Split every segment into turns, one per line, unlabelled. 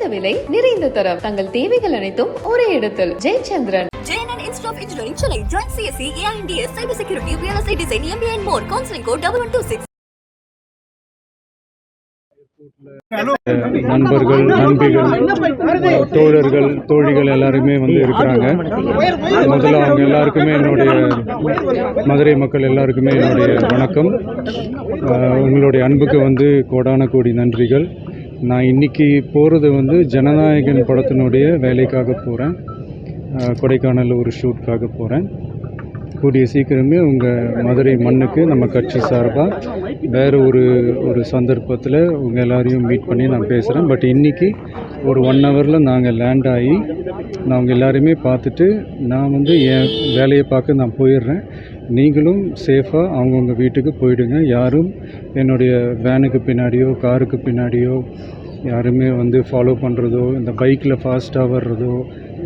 குறைந்த விலை நிறைந்த தரம். தங்கள் தேவைகள் அனைத்தும் ஒரே இடத்தில். Jayachandran.
MBA and more. Counseling code 1126.
நண்பர்கள் நண்பிகள் தோழர்கள் தோழிகள் எல்லாருமே வந்து இருக்கிறாங்க. முதல்ல அவங்க எல்லாருக்குமே என்னுடைய மதுரை மக்கள் எல்லாருக்குமே என்னுடைய வணக்கம். உங்களுடைய அன்புக்கு வந்து கோடான கோடி நன்றிகள். நான் இன்றைக்கி போகிறது வந்து ஜனநாயகன் படத்தினுடைய வேலைக்காக போகிறேன் கொடைக்கானல் ஒரு ஷூட்காக போகிறேன் கூடிய சீக்கிரமே உங்கள் மதுரை மண்ணுக்கு நம்ம கட்சி சார்பாக வேறு ஒரு ஒரு சந்தர்ப்பத்தில் உங்கள் எல்லாரையும் மீட் பண்ணி நான் பேசுகிறேன் பட் இன்றைக்கி ஒரு ஒன் ஹவரில் நாங்கள் லேண்ட் ஆகி நான் உங்கள் எல்லாரையுமே பார்த்துட்டு நான் வந்து என் வேலையை பார்க்க நான் போயிடுறேன். நீங்களும் சேஃபாக அவங்கவுங்க வீட்டுக்கு போயிடுங்க. யாரும் என்னுடைய வேனுக்கு பின்னாடியோ காருக்கு பின்னாடியோ யாருமே வந்து ஃபாலோ பண்ணுறதோ இந்த பைக்கில் ஃபாஸ்ட்டாக வர்றதோ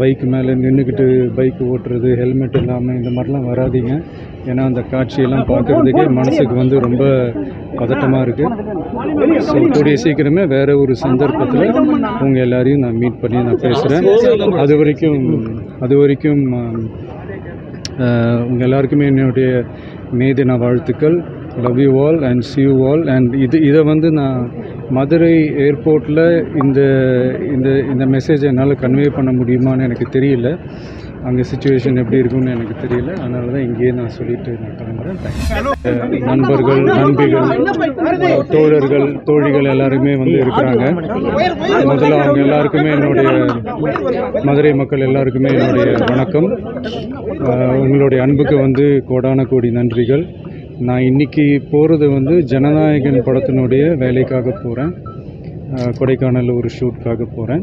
பைக் மேலே நின்றுக்கிட்டு பைக் ஓட்டுறது ஹெல்மெட் இல்லாமல் இந்த மாதிரிலாம் வராதீங்க. ஏன்னா அந்த காட்சியெல்லாம் பார்க்குறதுக்கே மனசுக்கு வந்து ரொம்ப பதட்டமாக இருக்குது ஸோ கூடிய சீக்கிரமே வேறு ஒரு சந்தர்ப்பத்தில் உங்கள் எல்லாரையும் நான் மீட் பண்ணி நான் பேசுகிறேன் அது வரைக்கும் அது வரைக்கும் உங்கள் எல்லாருக்குமே என்னுடைய மே தின வாழ்த்துக்கள். Love you all and see you all and இது இதை வந்து நான் மதுரை ஏர்போர்ட்டில் இந்த இந்த இந்த மெசேஜை என்னால் கன்வே பண்ண முடியுமான்னு எனக்கு தெரியல. அங்கே சுச்சுவேஷன் எப்படி இருக்கும்னு எனக்கு தெரியல. அதனால தான் இங்கேயே நான் சொல்லிட்டு நான் கிளம்புறேன். நண்பர்கள் நண்பிகள் தோழர்கள் தோழிகள் எல்லாருமே வந்து இருக்கிறாங்க. முதல்ல அவங்க எல்லாருக்குமே என்னுடைய மதுரை மக்கள் எல்லாருக்குமே என்னுடைய வணக்கம். உங்களுடைய அன்புக்கு வந்து கோடான கோடி நன்றிகள். நான் இன்னைக்கு போகிறது வந்து ஜனநாயகன் படத்தினுடைய வேலைக்காக போகிறேன் கொடைக்கானல் ஒரு ஷூட்காக போகிறேன்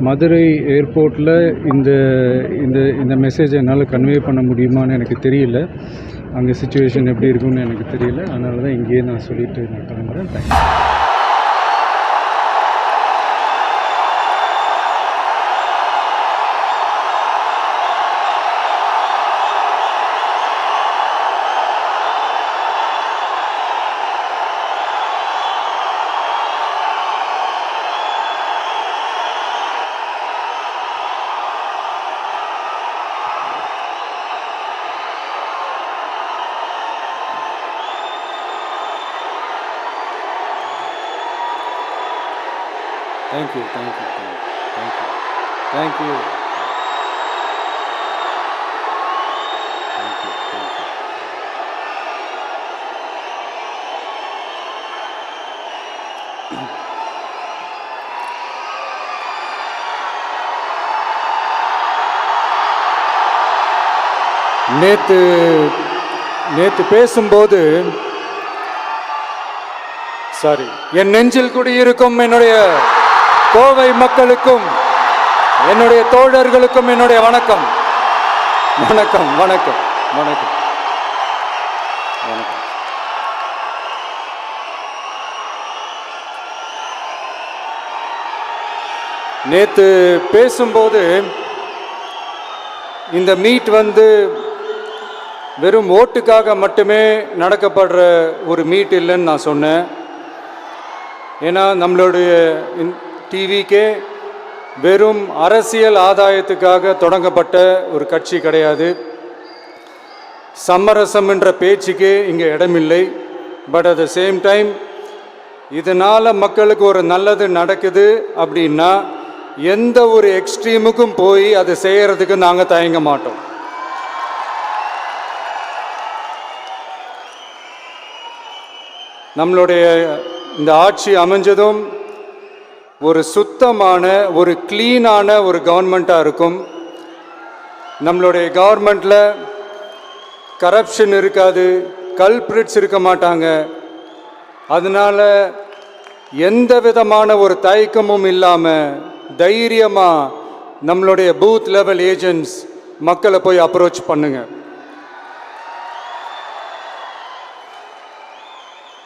மதுரை ஏர்போர்ட்டில் இந்த இந்த இந்த மெசேஜை என்னால் கன்வே பண்ண முடியுமான்னு எனக்கு தெரியல. அங்கே சுச்சுவேஷன் எப்படி இருக்கும்னு எனக்கு தெரியல. அதனால தான் இங்கேயே நான் சொல்லிட்டு நான் கிளம்புறேன். Thank you, thank you, thank you, thank you. Thank you. நேற்று நேற்று பேசும்போது சாரி என் நெஞ்சில் குடியிருக்கும் என்னுடைய கோவை மக்களுக்கும் என்னுடைய தோழர்களுக்கும் என்னுடைய வணக்கம். வணக்கம் வணக்கம் வணக்கம். வணக்கம். நேற்று பேசும்போது இந்த மீட் வந்து வெறும் ஓட்டுக்காக மட்டுமே நடக்கப்படுற ஒரு மீட் இல்லைன்னு நான் சொன்னேன். ஏன்னா நம்மளுடைய டிவிக்கே வெறும் அரசியல் ஆதாயத்துக்காக தொடங்கப்பட்ட ஒரு கட்சி கிடையாது. சமரசம் என்ற பேச்சுக்கு இங்கே இடமில்லை. But at the same time இதனால் மக்களுக்கு ஒரு நல்லது நடக்குது அப்படின்னா எந்த ஒரு எக்ஸ்ட்ரீமுக்கும் போய் அதை செய்கிறதுக்கு நாங்கள் தயங்க மாட்டோம். நம்மளுடைய இந்த ஆட்சி அமைஞ்சதும் ஒரு சுத்தமான ஒரு க்ளீனான ஒரு கவர்மெண்ட்டாக இருக்கும். நம்மளுடைய கவர்மெண்ட்டில் கரப்ஷன் இருக்காது கல்பிரிட்ஸ் இருக்க மாட்டாங்க. அதனால் எந்த விதமான ஒரு தயக்கமும் இல்லாமல் தைரியமாக நம்மளுடைய பூத் லெவல் ஏஜென்ட்ஸ் மக்களை போய் அப்ரோச் பண்ணுங்க.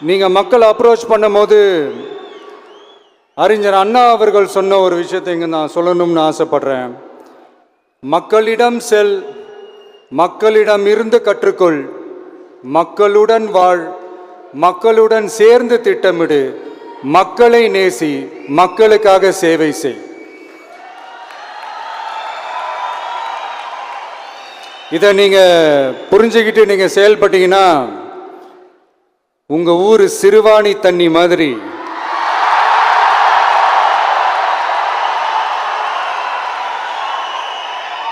நீங்கள் மக்களை அப்ரோச் பண்ணும்போது அறிஞர் அண்ணா அவர்கள் சொன்ன ஒரு விஷயத்தை இங்கே நான் சொல்லணும்னு ஆசைப்படுறேன். மக்களிடம் செல் மக்களிடம் இருந்து கற்றுக்கொள் மக்களுடன் வாழ் மக்களுடன் சேர்ந்து திட்டமிடு மக்களை நேசி மக்களுக்காக சேவை செய். இதை நீங்கள் புரிஞ்சுக்கிட்டு நீங்கள் செயல்பட்டீங்கன்னா உங்கள் ஊர் சிறுவாணி தண்ணி மாதிரி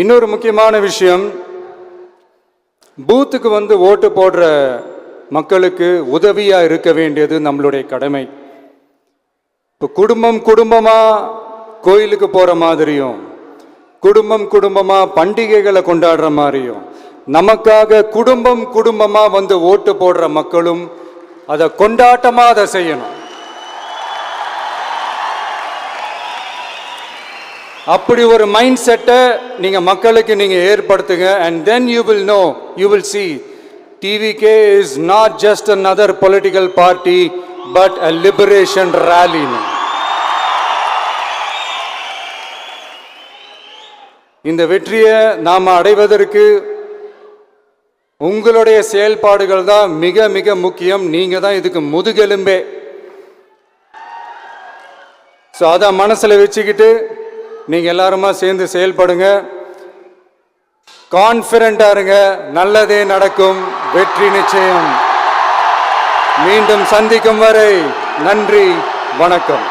இன்னொரு முக்கியமான விஷயம் பூத்துக்கு வந்து ஓட்டு போடுற மக்களுக்கு உதவியாக இருக்க வேண்டியது நம்மளுடைய கடமை. இப்போ குடும்பம் குடும்பமாக கோயிலுக்கு போகிற மாதிரியும் குடும்பம் குடும்பமாக பண்டிகைகளை கொண்டாடுற மாதிரியும் நமக்காக குடும்பம் குடும்பமாக வந்து ஓட்டு போடுற மக்களும் அதை கொண்டாட்டமாக அதை செய்யணும். அப்படி ஒரு மைண்ட் செட்டை நீங்கள் மக்களுக்கு நீங்கள் ஏற்படுத்துங்க and then you will know you will see TVK is not just another political party but a liberation ரேலின்னு இந்த வெற்றியை நாம் அடைவதற்கு உங்களுடைய செயல்பாடுகள் தான் மிக மிக முக்கியம். நீங்கள் தான் இதுக்கு முதுகெலும்பே. ஸோ அதை மனசில் வச்சுக்கிட்டு நீங்கள் எல்லாருமா சேர்ந்து செயல்படுங்க. கான்ஃபிடண்டாக இருங்க. நல்லதே நடக்கும். வெற்றி நிச்சயம். மீண்டும் சந்திக்கும் வரை நன்றி வணக்கம்.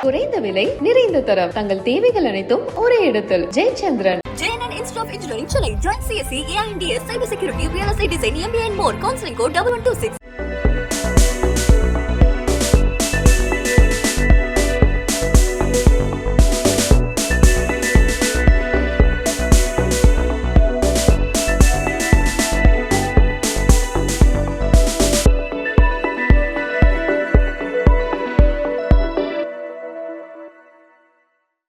குறைந்த விலை நிறைந்த தரம் தங்கள் தேவைகள் அனைத்தும் ஒரே இடத்தில் Jayachandran
Jayanan institute of engineering Chennai join CSC AI and DS cyber security real estate design MBA more counselling code double one two six